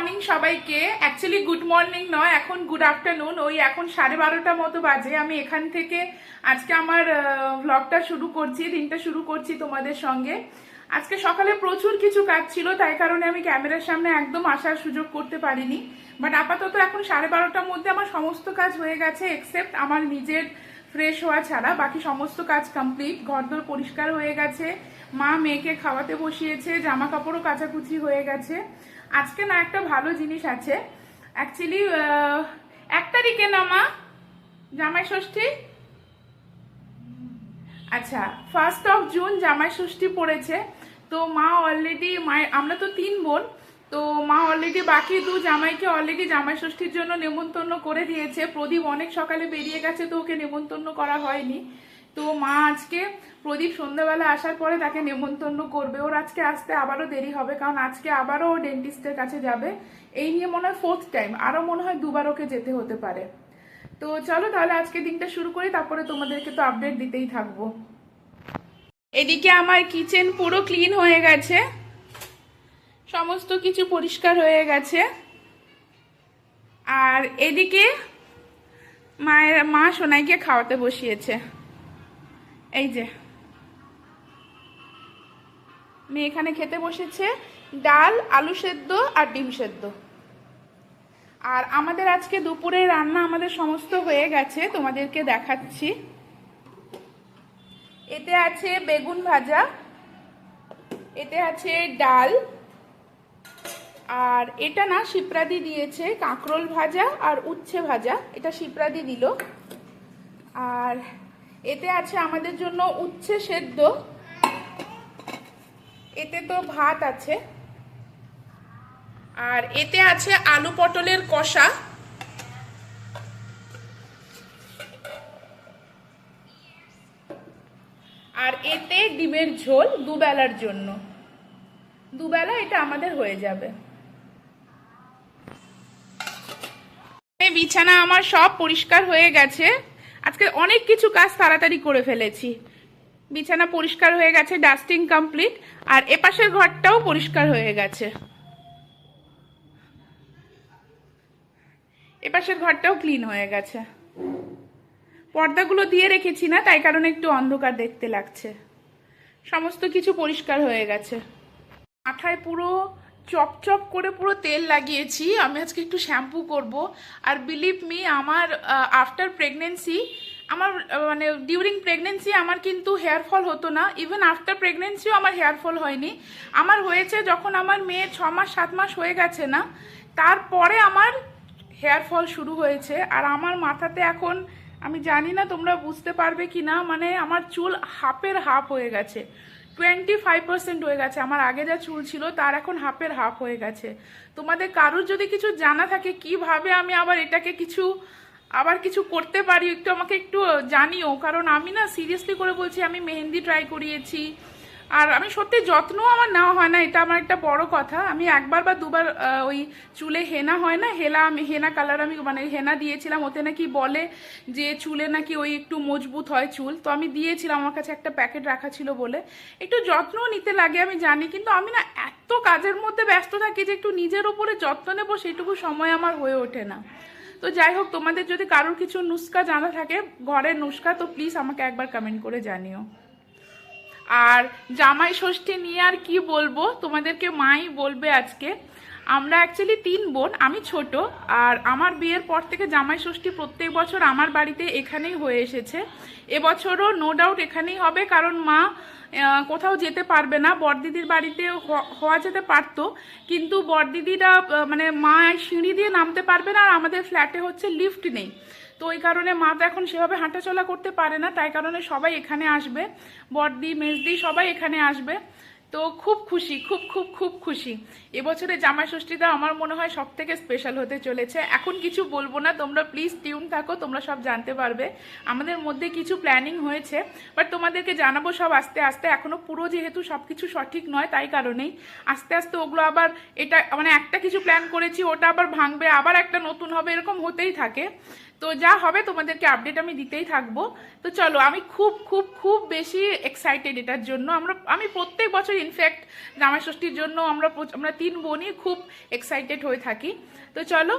Morning সবাইকে। Actually good morning নয়, এখন গুড আফটারনুন ওই এখন সাড়ে বারোটা মতো বাজে। আমি এখান থেকে আজকে আমার ব্লগটা শুরু করছি, দিনটা শুরু করছি তোমাদের সঙ্গে। আজকে সকালে প্রচুর কিছু কাজ ছিল, তাই কারণে আমি ক্যামেরার সামনে একদম আসার সুযোগ করতে পারিনি। বাট আপাতত এখন সাড়ে বারোটার মধ্যে আমার সমস্ত কাজ হয়ে গেছে এক্সেপ্ট আমার নিজের ফ্রেশ হওয়া ছাড়া বাকি সমস্ত কাজ কমপ্লিট ঘরদোর পরিষ্কার হয়ে গেছে, মা মেয়েকে খাওয়াতে বসিয়েছে জামা কাপড়ও কাচাকুচি হয়ে গেছে। আজকে না একটা ভালো জিনিস আছে। অ্যাকচুয়ালি এক তারিখে না মা? জামাই ষষ্ঠী? আচ্ছা ফার্স্ট অফ জুন জামাই ষষ্ঠী পড়েছে। তো মা অলরেডি মায়ের, আমরা তো তিন বোন। তো মা অলরেডি বাকি দু জামাইকে অলরেডি জামাই ষষ্ঠীর জন্য নেমন্তন্ন করে দিয়েছে। প্রদীপ অনেক সকালে বেরিয়ে গেছে তো ওকে নেমন্তন্ন করা হয়নি। তো মা আজকে প্রদীপ সন্ধ্যাবেলা আসার পরে তাকে নেমন্তন্ন করবে। ওর আজকে আসতে আবারও দেরি হবে কারণ আজকে আবারও ও ডেন্টিস্টের কাছে যাবে। এই নিয়ে মনে হয় ফোর্থ টাইম আরও মনে হয় দুবার ওকে যেতে হতে পারে। তো চলো তাহলে আজকে দিনটা শুরু করি, তারপরে তোমাদেরকে তো আপডেট দিতেই থাকব। এদিকে আমার কিচেন পুরো ক্লিন হয়ে গেছে। সমস্ত কিছু পরিষ্কার হয়ে গেছে। আর এদিকে মায়ের, মা সোনাইকে খাওয়াতে বসিয়েছে। এই যে। মেয়ে এখানে খেতে বসেছে। ডাল, আলু সেদ্ধ আর ডিম সেদ্ধ। আর আমাদের আজকে দুপুরে রান্না আমাদের সমস্ত হয়ে গেছে। তোমাদেরকে দেখাচ্ছি। এতে আছে বেগুন ভাজা। এতে আছে ডাল। আর এটা না শিপ্রাদি দিয়েছে, কাঁকরোল ভাজা আর উচ্ছে ভাজা, এটা শিপ্রাদি দিল। আর এতে আছে আমাদের জন্য উচ্ছে সেদ্ধ। এতে তো ভাত আছে। আর এতে আছে আলু পটলের কষা। আর এতে ডিমের ঝোল দুবেলার জন্য। দুবেলা এটা আমাদের হয়ে যাবে এই বিছানা আমার সব পরিষ্কার হয়ে গেছে। আজকে অনেক কিছু কাজ তাড়াতাড়ি করে ফেলেছি। বিছানা পরিষ্কার হয়ে গেছে, ডাস্টিং কমপ্লিট, আর এপাশের ঘরটাও পরিষ্কার হয়ে গেছে। এপাশের ঘরটাও ক্লিন হয়ে গেছে। পর্দাগুলো দিয়ে রেখেছি না, তাই কারণে একটু অন্ধকার দেখতে লাগছে। সমস্ত কিছু পরিষ্কার হয়ে গেছে। মাথায় পুরো চপচপ করে পুরো তেল লাগিয়েছি। আমি আজকে একটু শ্যাম্পু করব। আর বিলিভ মি আমার আফটার প্রেগনেন্সি আমার মানে ডিউরিং প্রেগনেন্সি আমার কিন্তু হেয়ার ফল হতো না। ইভেন আফটার প্রেগনেন্সিও আমার হেয়ার ফল হয়নি। আমার হয়েছে যখন আমার মেয়ে ছ মাস, সাত মাস হয়ে গেছে না, তারপরে আমার হেয়ার ফল শুরু হয়েছে। আর আমার মাথাতে এখন, আমি জানি না তোমরা বুঝতে পারবে কি না মানে আমার চুল হাফের হাফ হয়ে গেছে। টোয়েন্টি ফাইভ পার্সেন্ট হয়ে গেছে। আমার আগে যা চুল ছিল, তার এখন হাফের হাফ হয়ে গেছে। তোমাদের কারুর যদি কিছু জানা থাকে, কীভাবে আমি আবার এটাকে কিছু, আবার কিছু করতে পারি, একটু আমাকে একটু জানিও। কারণ আমি না সিরিয়াসলি করে বলছি, আমি মেহেন্দি ট্রাই করিয়েছি। আর আমি সত্যি যত্নও আমার নেওয়া হয় না, এটা আমার একটা বড় কথা। আমি একবার বা দুবার ওই চুলে হেনা হয় না, হেলা আমি হেনা কালার আমি মানে হেনা দিয়েছিলাম, ওতে নাকি বলে যে চুলে নাকি ওই একটু মজবুত হয় চুল। তো আমি দিয়েছিলাম, আমার কাছে একটা প্যাকেট রাখা ছিল বলে। একটু যত্নও নিতে লাগে আমি জানি, কিন্তু আমি না এত কাজের মধ্যে ব্যস্ত থাকি যে একটু নিজের উপরে যত্ন নেব, সেটুকু সময় আমার হয়ে ওঠে না। তো যাই হোক, তোমাদের যদি কারোর কিছু নুস্কা জানা থাকে ঘরের নুস্কা, তো প্লিজ আমাকে একবার কমেন্ট করে জানিও। আর জামাই ষষ্ঠী নিয়ে আর কি বলব? তোমাদেরকে মাই বলবে আজকে। আমরা অ্যাকচুয়ালি তিন বোন, আমি ছোট, আর আমার বিয়ের পর থেকে জামাই ষষ্ঠী প্রত্যেক বছর আমার বাড়িতে এখানেই হয়ে এসেছে। এবছরও নো ডাউট এখানেই হবে, কারণ মা কোথাও যেতে পারবে না। বড়দিদির বাড়িতে হওয়া যেতে পারতো। কিন্তু বড়দিদিরা মানে মা সিঁড়ি দিয়ে নামতে পারবে না আর আমাদের ফ্ল্যাটে হচ্ছে লিফট নেই। তো ওই কারণে মা তো এখন সেভাবে হাঁটাচলা করতে পারে না। তাই কারণে সবাই এখানে আসবে। বড়দি মেজদি সবাই এখানে আসবে। তো খুব খুশি, খুব খুব খুব খুশি। এবছরে জামাই ষষ্ঠীটা আমার মনে হয় সব থেকে স্পেশাল হতে চলেছে। এখন কিছু বলব না, তোমরা প্লিজ টিউন থাকো, তোমরা সব জানতে পারবে। আমাদের মধ্যে কিছু প্ল্যানিং হয়েছে বাট তোমাদেরকে জানাব সব আস্তে আস্তে। এখনও পুরো যেহেতু সব কিছু সঠিক নয়, তাই কারণেই। আস্তে আস্তে ওগুলো আবার এটা মানে একটা কিছু প্ল্যান করেছি, ওটা আবার ভাঙবে, আবার একটা নতুন হবে, এরকম হতেই থাকে। তো যা হবে তোমাদেরকে আপডেট আমি দিতেই থাকব। তো চলো, আমি খুব খুব খুব বেশি এক্সাইটেড এটার জন্য। আমরা, আমি প্রত্যেক বছর ইনফ্যাক্ট জামাই ষষ্ঠীর জন্য আমরা আমরা তিন বোনই খুব এক্সাইটেড হয়ে থাকি। তো চলো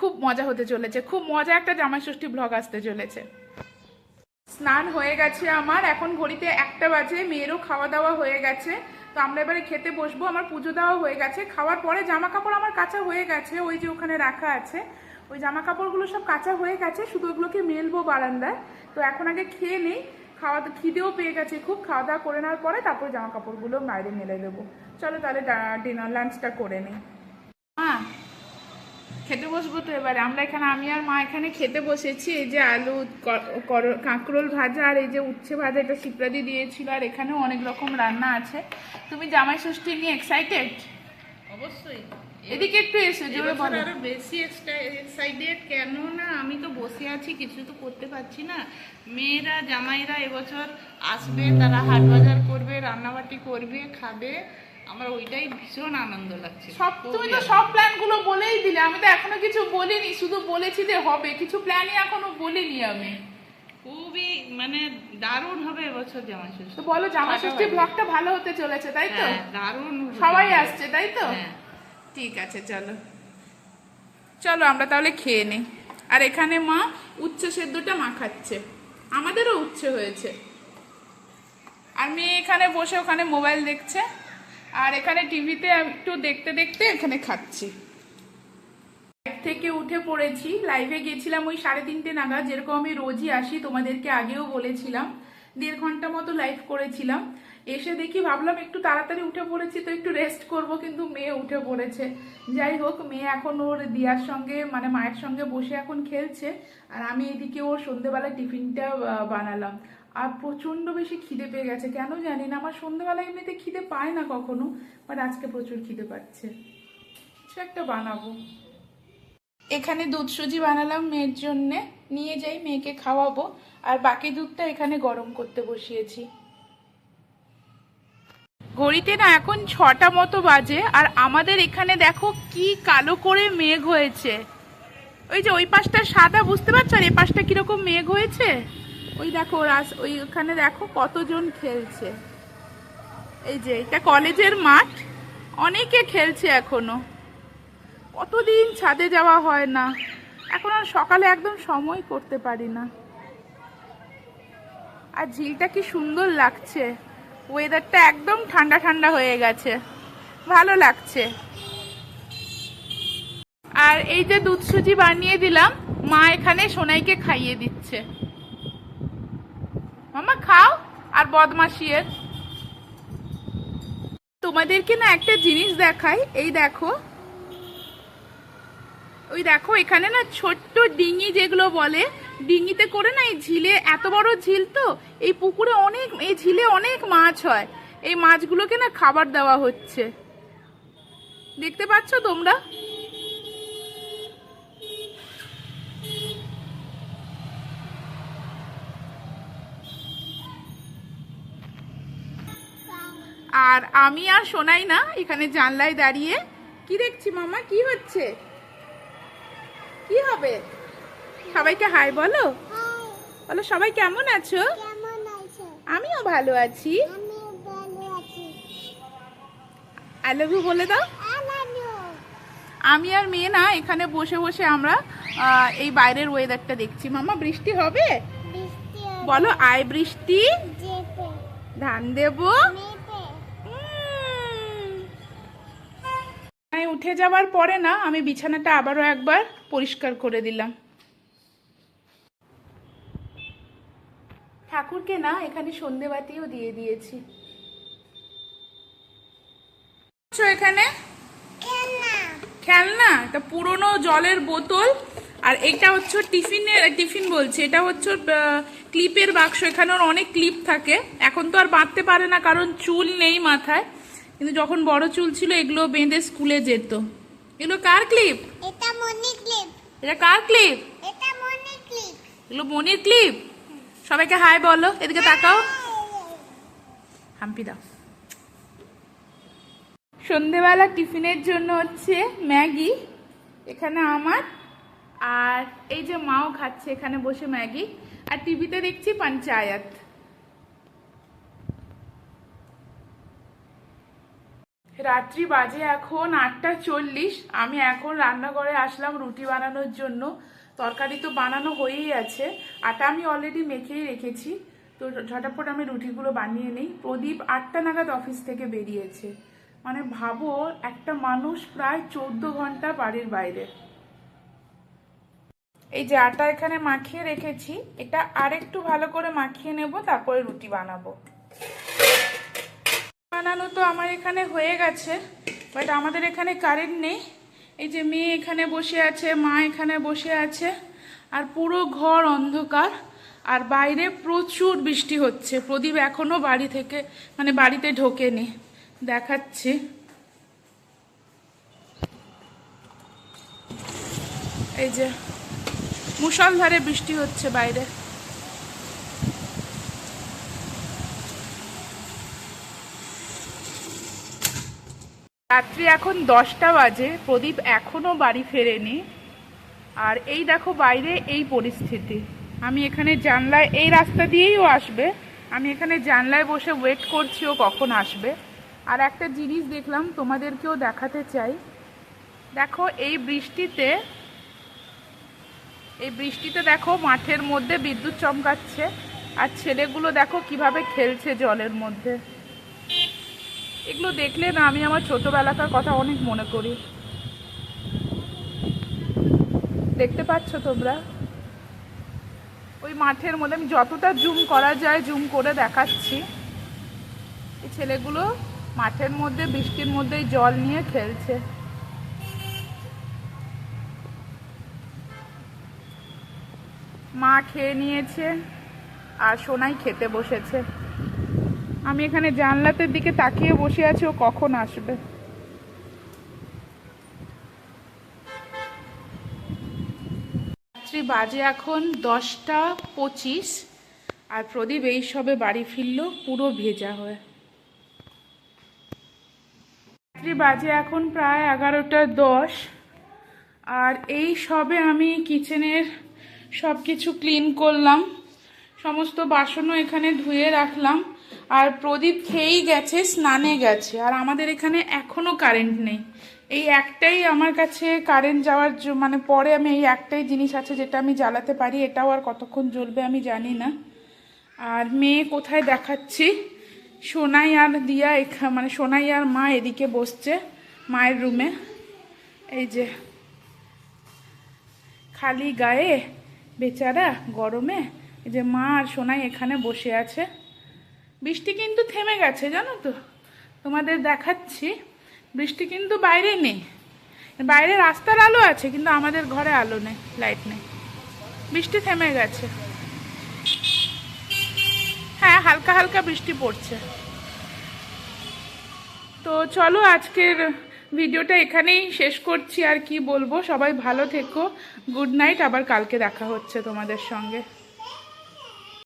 খুব মজা হতে চলেছে। খুব মজা একটা জামাই ষষ্ঠী ব্লগ আসতে চলেছে। স্নান হয়ে গেছে আমার। এখন ঘড়িতে একটা বাজে, মেয়েরও খাওয়া দাওয়া হয়ে গেছে। তো আমরা এবারে খেতে বসবো। আমার পুজো দেওয়া হয়ে গেছে। খাওয়ার পরে জামা কাপড় আমার কাঁচা হয়ে গেছে। ওই যে ওখানে রাখা আছে। ওই জামা কাপড়গুলো সব কাঁচা হয়ে গেছে, শুধু ওগুলোকে মেলবো বারান্দায়। তো এখন আগে খেয়ে নেই, খাওয়া খিদেও পেয়ে গেছে খুব, খাওয়া দাওয়া করে নেওয়ার পরে তারপর জামা কাপড়গুলো বাইরে মেলে দেবো। চলো তাহলে ডিনার লাঞ্চটা করে নিই। হ্যাঁ খেতে বসবো তো এবারে। আমরা এখানে, আমি আর মা এখানে খেতে বসেছি। এই যে আলু কর- কাঁকরোল ভাজা আর এই যে উচ্ছে ভাজা, এটা শিপ্রাদি দিয়েছিল আর এখানেও অনেক রকম রান্না আছে। তুমি জামাই ষষ্ঠী নিয়ে এক্সাইটেড অবশ্যই। এদিকে একটু এসে জোরে বলো। আরও বেশি এক্সাইটেড কেন না আমি তো বসে আছি কিছু তো করতে পারছি না। মেয়েরা জামাইরা এবছর আসবে তারা হাট বাজার করবে রান্নাবাটি করবে খাবে। আমার ওইটাই ভীষণ আনন্দ লাগছে। সব তুমি তো সব প্ল্যানগুলো বলেই দিলে আমি তো এখনও কিছু বলিনি শুধু বলেছি যে হবে কিছু প্ল্যানই এখনও বলিনি আমি। খুবই মানে দারুণ হবে এবছর জামাই ষষ্ঠী। তো বলো জামাই ষষ্ঠী। ব্লগটা ভালো হতে চলেছে তাই তো? হ্যাঁ, দারুণ সবাই আসছে তাই তো? হ্যাঁ। ঠিক আছে, চলো। চলো আমরা তাহলে খেয়ে নিই। আর এখানে মা উচ্ছে সেদ্ধটা মাখাচ্ছে। আমাদেরও উচ্ছে হয়েছে। আর মেয়ে এখানে বসে ওখানে মোবাইল দেখছে। আর এখানে টিভিতে একটু দেখতে দেখতে এখানে খাচ্ছি। থেকে উঠে পড়েছি। লাইভে গেছিলাম ওই সাড়ে তিনটে নাগাদ। যেরকম আমি রোজই আসি, তোমাদেরকে আগেও বলেছিলাম। দেড় ঘণ্টা মতো লাইভ করেছিলাম। এসে দেখি ভাবলাম একটু তাড়াতাড়ি উঠে পড়েছি, তো একটু রেস্ট করব, কিন্তু মেয়ে উঠে পড়েছে। যাই হোক, মেয়ে এখন ওর দিয়ার সঙ্গে মানে মায়ের সঙ্গে বসে এখন খেলছে, আর আমি এদিকে ওর সন্ধেবেলা টিফিনটা বানালাম। আর প্রচণ্ড বেশি খিদে পেয়ে গেছে, কেন জানি না, আমার সন্ধেবেলা এমনিতে খিদে পায় না কখনো বাট আজকে প্রচুর খিদে পাচ্ছে। কিছু একটা বানাবো। এখানে দুধ সুজি বানালাম মেয়ের জন্যে, নিয়ে যাই, মেয়েকে খাওয়াবো, আর বাকি দুধটা এখানে গরম করতে বসিয়েছি। ঘড়িতে না এখন ছটা মতো বাজে, আর আমাদের এখানে দেখো কি কালো করে মেঘ হয়েছে। ওই যে ওই পাশটা সাদা, বুঝতে পারছ? আর এই পাশটা কীরকম মেঘ হয়েছে? ওই দেখো, রাস- ওই ওখানে দেখো কতজন খেলছে। এই যে, এটা কলেজের মাঠ, অনেকে খেলছে এখনও। কতদিন ছাদে যাওয়া হয় না। এখন আর সকালে একদম সময় করতে পারি না। আর ঝিলটা কি সুন্দর লাগছে। ওয়েদারটা একদম ঠান্ডা ঠান্ডা হয়ে গেছে। ভালো লাগছে। আর এই যে দুধ সুজি বানিয়ে দিলাম, মা এখানে সোনাইকে খাইয়ে দিচ্ছে। মামা, খাও, আর বদমাসিয়ের তোমাদেরকে না একটা জিনিস দেখাই, এই দেখো। ওই দেখো, এখানে না ছোট্ট ডিঙি যেগুলো বলে ডিঙিতে করে না, এই ঝিলে এত বড় ঝিল তো, এই পুকুরে অনেক, এই ঝিলে অনেক মাছ হয়। এই মাছগুলোকে না খাবার দেওয়া হচ্ছে। দেখতে পাচ্ছ তোমরা? আর আমি আর শোনাই না, এখানে জানলায় দাঁড়িয়ে। কি দেখছি মামা? কি হচ্ছে? কি হবে? সবাইকে হাই বলো? বলো সবাই কেমন আছো? আমিও ভালো আছি। আই লাভ ইউ বলে দাও। আমি আর মেয়ে না এখানে বসে বসে আমরা এই বাইরের ওয়েদারটা দেখছি। মামা বৃষ্টি হবে? বলো আয় বৃষ্টি। ধান দেবো। উঠে যাওয়ার পরে না আমি বিছানাটা আবারও একবার পরিষ্কার করে দিলাম। ঠাকুরকে না এখানে সন্ধেবাতিও দিয়ে দিয়েছি। এখানে? খেলনা। এটা পুরনো জলের বোতল। আর এটা হচ্ছে টিফিনের টিফিন বলছে। এটা হচ্ছে ক্লিপের বাক্স। এখানে ওর অনেক ক্লিপ থাকে। এখন তো আর বাঁধতে পারে না কারণ চুল নেই মাথায়। কিন্তু যখন বড় চুল ছিল এগুলো বেঁধে স্কুলে যেত। এগুলো কার ক্লিপ? এটা মনি ক্লিপ। এটা কার ক্লিপ? এটা মনি ক্লিপ। এগুলো মনির ক্লিপ? সবাইকে হাই বলো, এদিকে তাকাও। হাম্পি দাও। সন্ধেবেলা টিফিনের জন্য হচ্ছে ম্যাগি, এখানে আমার, আর এই যে মাও খাচ্ছে এখানে বসে ম্যাগি, আর টিভিতে দেখছি পঞ্চায়েত। রাত্রি বাজে এখন আটটা চল্লিশ, আমি এখন রান্নাঘরে আসলাম রুটি বানানোর জন্য। তরকারি তো বানানো হয়েই আছে। আটা আমি অলরেডি মেখেই রেখেছি। তো ঝটাপট আমি রুটিগুলো বানিয়ে নিই। প্রদীপ আটটা নাগাদ অফিস থেকে বেরিয়েছে। মানে ভাবো, একটা মানুষ প্রায় চোদ্দ ঘণ্টা বাড়ির বাইরে। এই যে আটা এখানে মাখিয়ে রেখেছি, এটা আরেকটু ভালো করে মাখিয়ে নেব, তারপরে রুটি বানাবো। বানানো তো আমার এখানে হয়ে গেছে বাট আমাদের এখানে কারেন্ট নেই। এই যে মেয়ে এখানে বসে আছে, মা এখানে বসে আছে, আর পুরো ঘর অন্ধকার, আর বাইরে প্রচুর বৃষ্টি হচ্ছে। প্রদীপ এখনও বাড়ি থেকে মানে বাড়িতে ঢোকেনি। দেখাচ্ছি। এই যে, মুষলধারে বৃষ্টি হচ্ছে বাইরে। রাত্রি এখন দশটা বাজে, প্রদীপ এখনও বাড়ি ফেরেনি। আর এই দেখো বাইরে এই পরিস্থিতি। আমি এখানে জানলায়, এই রাস্তা দিয়েই ও আসবে। আমি এখানে জানলায় বসে ওয়েট করছি ও কখন আসবে। আর একটা জিনিস দেখলাম, তোমাদেরকেও দেখাতে চাই। দেখো এই বৃষ্টিতে এই বৃষ্টিতে দেখো মাঠের মধ্যে বিদ্যুৎ চমকাচ্ছে। আর ছেলেগুলো দেখো কীভাবে খেলছে জলের মধ্যে। এগুলো দেখলে না আমি আমার ছোটবেলাকার কথা অনেক মনে করি। দেখতে পাচ্ছ তোমরা? ওই মাঠের মধ্যে আমি যতটা জুম করা যায়, জুম করে দেখাচ্ছি। এই ছেলেগুলো মাঠের মধ্যে, বৃষ্টির মধ্যে জল নিয়ে খেলছে। মা খেয়ে নিয়েছে আর সোনাই খেতে বসেছে। আমি এখানে জানলাতের দিকে তাকিয়ে বসে আছি ও কখন আসবে? রাত্রি বাজে এখন দশটা পঁচিশ আর প্রদীপ এই সবে বাড়ি ফিরল পুরো ভেজা হয়ে। রাত্রি বাজে এখন প্রায় এগারোটা দশ আর এই সবে আমি কিচেনের সব কিছু ক্লিন করলাম সমস্ত বাসনও এখানে ধুয়ে রাখলাম। আর প্রদীপ খেয়েই গেছে, স্নানে গেছে। আর আমাদের এখানে এখনও কারেন্ট নেই। এই একটাই আমার কাছে কারেন্ট যাওয়ার মানে পরে আমি এই একটাই জিনিস আছে যেটা আমি জ্বালাতে পারি, এটাও আর কতক্ষণ জ্বলবে আমি জানি না। আর মেয়ে কোথায় দেখাচ্ছি? সোনাই আর দিয়া এখা মানে সোনাই আর মা এদিকে বসছে মায়ের রুমে এই যে, খালি গায়ে, বেচারা গরমে। এই যে মা আর সোনাই এখানে বসে আছে। বৃষ্টি কিন্তু থেমে গেছে, জানো তো? তোমাদের দেখাচ্ছি। বৃষ্টি কিন্তু বাইরে নেই। বাইরে রাস্তার আলো আছে, কিন্তু আমাদের ঘরে আলো নেই, লাইট নেই। বৃষ্টি থেমে গেছে। হ্যাঁ হালকা হালকা বৃষ্টি পড়ছে। তো চলো আজকের ভিডিওটা এখানেই শেষ করছি। আর কি বলব? সবাই ভালো থেকো। Good night. আবার কালকে দেখা হচ্ছে তোমাদের সঙ্গে।